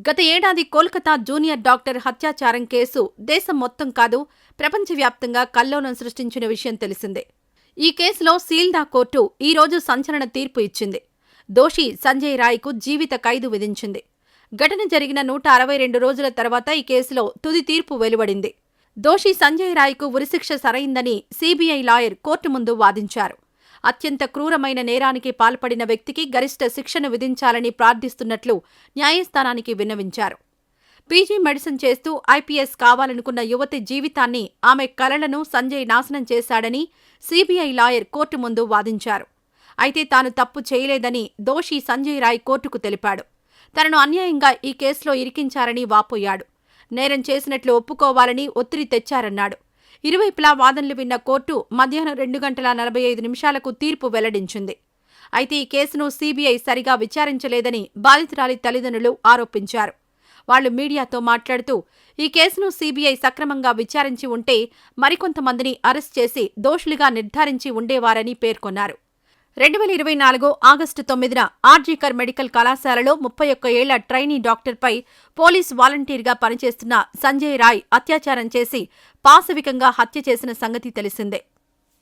గత ఏడాది Kolkata junior doctor హత్యాచారం కేసు దేశం మొత్తం కాదు ప్రపంచవ్యాప్తంగా కల్లోలం సృష్టించిన విషయం తెలిసిందే. ఈ కేసులో సీల్దా కోర్టు ఈ రోజు సంచలన తీర్పు ఇచ్చింది. దోషి సంజయ్ రాయ్కు జీవిత ఖైదు విధించింది. ఘటన జరిగిన నూట అరవై రెండు రోజుల తర్వాత ఈ కేసులో తుది తీర్పు వెలువడింది. దోషి సంజయ్ రాయ్కు ఉరిశిక్ష సరైందని సీబీఐ లాయర్ కోర్టు ముందు వాదించారు. అత్యంత క్రూరమైన నేరానికి పాల్పడిన వ్యక్తికి గరిష్ట శిక్షను విధించాలని ప్రార్థిస్తున్నట్లు న్యాయస్థానానికి విన్నవించారు. పీజీ మెడిసిన్ చేస్తూ ఐపీఎస్ కావాలనుకున్న యువతి జీవితాన్ని ఆమె కలలను సంజయ్ నాశనం చేశాడని సీబీఐ లాయర్ కోర్టు ముందు వాదించారు. అయితే తాను తప్పు చేయలేదని దోషి సంజయ్ రాయ్ కోర్టుకు తెలిపాడు. తనను అన్యాయంగా ఈ కేసులో ఇరికించారని వాపోయాడు. నేరం చేసినట్లు ఒప్పుకోవాలని ఒత్తిడి తెచ్చారన్నాడు. ఇరువైపులా వాదనలు విన్న కోర్టు మధ్యాహ్నం రెండు గంటల నలభై ఐదు నిమిషాలకు తీర్పు వెల్లడించింది. అయితే ఈ కేసును సీబీఐ సరిగా విచారించలేదని బాధితురాలి తల్లిదండ్రులు ఆరోపించారు. వాళ్ళు మీడియాతో మాట్లాడుతూ ఈ కేసును సీబీఐ సక్రమంగా విచారించి ఉంటే మరికొంతమందిని అరెస్ట్ చేసి దోషులుగా నిర్ధారించి ఉండేవారని పేర్కొన్నారు. రెండు వేల ఇరవై నాలుగు ఆగస్టు తొమ్మిదిన ఆర్జీకర్ మెడికల్ కళాశాలలో ముప్పై ఒక్క ఏళ్ళ ట్రైనీ డాక్టర్పై పోలీస్ వాలంటీర్గా పనిచేస్తున్న సంజయ్ రాయ్ అత్యాచారం చేసి పాశవికంగా హత్య చేసిన సంగతి తెలిసిందే.